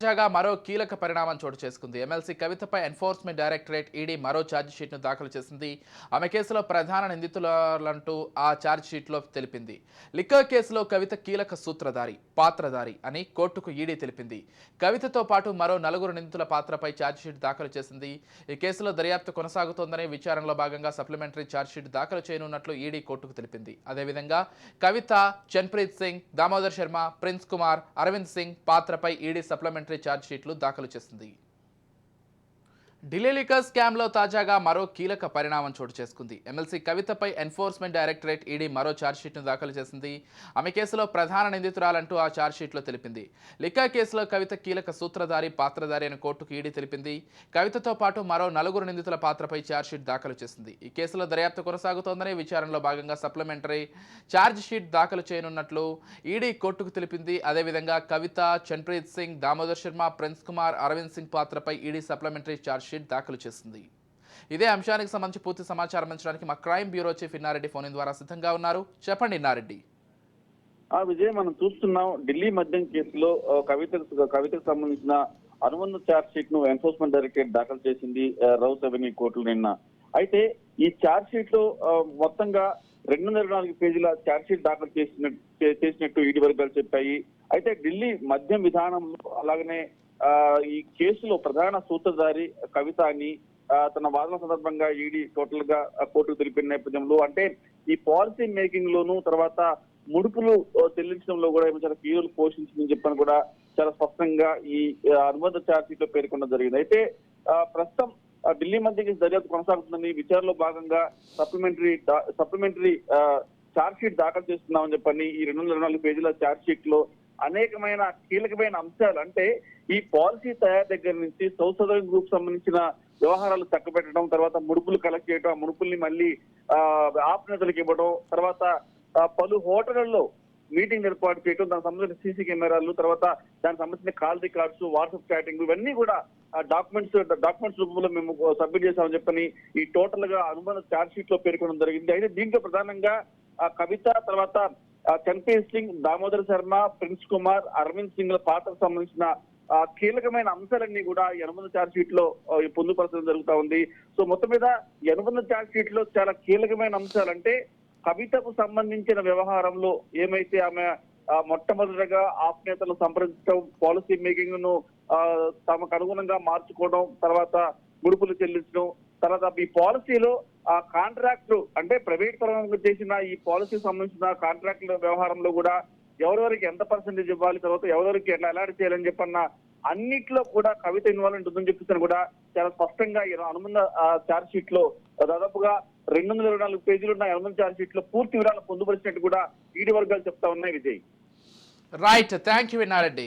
తాజాగా మరో కీలక పరిణామం చోటు చేసుకుంది. ఎమ్మెల్సీ కవితపై ఎన్ఫోర్స్మెంట్ డైరెక్టరేట్ ఈడీ మరో ఛార్జ్షీట్ను దాఖలు చేసింది. ఆమె కేసులో ప్రధాన నిందితులంటూ ఆ ఛార్జ్షీట్లో తెలిపింది. లిక్కర్ కేసులో కవిత కీలక సూత్రధారి పాత్రధారి అని కోర్టుకు ఈడీ తెలిపింది. కవితతో పాటు మరో నలుగురు నిందితుల పాత్రపై ఛార్జ్షీట్ దాఖలు చేసింది. ఈ కేసులో దర్యాప్తు కొనసాగుతోందని విచారణలో భాగంగా సప్లిమెంటరీ ఛార్జ్ షీట్ దాఖలు చేయనున్నట్లు ఈడీ కోర్టుకు తెలిపింది. అదేవిధంగా కవిత చన్ప్రీత్ సింగ్ దామోదర్ శర్మ ప్రిన్స్ కుమార్ అరవింద్ సింగ్ పాత్రపై ఈడీ సప్లిమెంటరీ ఛార్జ్ షీట్లు దాఖలు చేసింది. ఢిల్లీ లిక్కర్ స్కామ్లో తాజాగా మరో కీలక పరిణామం చోటు చేసుకుంది. ఎమ్మెల్సీ కవితపై ఎన్ఫోర్స్మెంట్ డైరెక్టరేట్ ఈడీ మరో ఛార్జ్షీట్ను దాఖలు చేసింది. ఆమె కేసులో ప్రధాన నిందితురాలంటూ ఆ ఛార్జ్షీట్లో తెలిపింది. లిక్కర్ కేసులో కవిత కీలక సూత్రధారి పాత్రధారి అని కోర్టుకు ఈడీ తెలిపింది. కవితతో పాటు మరో నలుగురు నిందితుల పాత్రపై ఛార్జ్షీట్ దాఖలు చేసింది. ఈ కేసులో దర్యాప్తు కొనసాగుతోందని విచారణలో భాగంగా సప్లిమెంటరీ ఛార్జ్షీట్ దాఖలు చేయనున్నట్లు ఈడీ కోర్టుకు తెలిపింది. అదేవిధంగా కవిత చన్ప్రీత్ సింగ్ దామోదర్ శర్మ ప్రిన్స్ కుమార్ అరవింద్ సింగ్ పాత్రపై ఈడీ సప్లిమెంటరీ ఛార్జ్ షీట్ దాఖలు చేసింది. ఇదే అంశానికి సంబంధించి పూర్తి సమాచారం అందించడానికి మా crime bureau chief Innareddy phone ద్వారా సిద్ధంగా ఉన్నారు. చెప్పండి ఇన్నారెడ్డి. ఆ విజయ్ మనం చూస్తున్నాం ఢిల్లీ మద్యం కేసులో కవిత కవితకు సంబంధించిన అనుబంధ ఛార్జ్ షీట్ను ఎన్ఫోర్స్మెంట్ డైరెక్టరేట్ దాఖలు చేసింది రౌత్ అవెన్యూ కోర్టులు నిన్న. అయితే ఈ ఛార్జ్ షీట్లో మొత్తంగా రెండు వందల నాలుగు పేజీల ఛార్జ్ షీట్ దాఖలు చేసినట్టు చేసినట్టు ఈడీ వర్గాలు చెప్పాయి. అయితే ఢిల్లీ మద్యం విధానంలో అలాగనే ఈ కేసులో ప్రధాన సూత్రధారి కవిత అని తన వాదన సందర్భంగా ఈడీ టోటల్గా కోర్టుకు తెలిపిన నేపథ్యంలో అంటే ఈ పాలసీ మేకింగ్ లోను తర్వాత ముడుపులు చెల్లించడంలో కూడా ఏమో చాలా కీలు పోషించిందని చెప్పని కూడా చాలా స్పష్టంగా ఈ ఆ, అనుబంధ ఛార్జీలో పేర్కొనడం జరిగింది. అయితే ప్రస్తుతం ఆ, ఢిల్లీ మధ్య దర్యాప్తు కొనసాగుతుందని విచారణలో భాగంగా సప్లిమెంటరీ సప్లిమెంటరీ ఛార్జ్ షీట్ దాఖలు చేస్తున్నామని చెప్పని ఈ రెండు వందల నాలుగు పేజీల ఛార్జ్ షీట్లో అనేకమైన కీలకమైన అంశాలు. అంటే ఈ పాలసీ తయారు దగ్గర నుంచి సౌత్ గ్రూప్ సంబంధించిన వ్యవహారాలు చక్కబెట్టడం తర్వాత ముడుపులు కలెక్ట్ చేయడం ఆ ముడుపుల్ని మళ్ళీ ఆ, ఆప్నేతలకు ఇవ్వడం తర్వాత పలు హోటళ్ళలో మీటింగ్ ఏర్పాటు చేయడం దానికి సంబంధించిన సీసీ కెమెరాలు తర్వాత దానికి సంబంధించిన కాల్ రికార్డ్స్ వాట్సాప్ చాటింగ్ ఇవన్నీ కూడా డాక్యుమెంట్స్ డాక్యుమెంట్స్ రూపంలో మేము సబ్మిట్ చేశామని చెప్పని ఈ టోటల్గా అనుబంధ ఛార్జ్ షీట్లో పేర్కొనడం జరిగింది. అయితే దీంట్లో ప్రధానంగా ఆ కవిత తర్వాత ఆ, సింగ్ దామోదర్ శర్మ ప్రిన్స్ కుమార్ అరవింద్ సింగ్ ల పాత్రకు సంబంధించిన ఆ, కీలకమైన అంశాలన్నీ కూడా ఈ అనుబంధ ఛార్జ్ షీట్లో పొందుపరచడం జరుగుతా ఉంది. సో మొత్తం మీద ఈ అనుబంధ ఛార్జ్ షీట్లో చాలా కీలకమైన అంశాలంటే కవితకు సంబంధించిన వ్యవహారంలో ఏమైతే ఆమె మొట్టమొదటిగా ఆప్నేతలు సంప్రదించడం పాలసీ మేకింగ్ను తమకు అనుగుణంగా మార్చుకోవడం తర్వాత ముడుపులు చెల్లించడం తర్వాత ఈ పాలసీలో ఆ కాంట్రాక్ట్ అంటే ప్రైవేట్ పరంగా చేసిన ఈ పాలసీ సంబంధించిన కాంట్రాక్టుల వ్యవహారంలో కూడా ఎవరెవరికి ఎంత పర్సెంటేజ్ ఇవ్వాలి తర్వాత ఎవరెవరికి ఎట్లా అలాట్ చేయాలని చెప్పన్న అన్నిట్లో కూడా కవిత ఇన్వాల్వ్మెంట్ ఉందని చెప్పేసి కూడా చాలా స్పష్టంగా అనుబంధ ఛార్జ్ షీట్లో దాదాపుగా రెండు వందల ఇరవై నాలుగు పేజీలు ఉన్న అనుబంధ ఛార్జ్ షీట్లో పూర్తి వివరాలు పొందుపరిచినట్టు కూడా ఈడీ వర్గాలు చెప్తా ఉన్నాయి Vijay. Right thank you Innareddy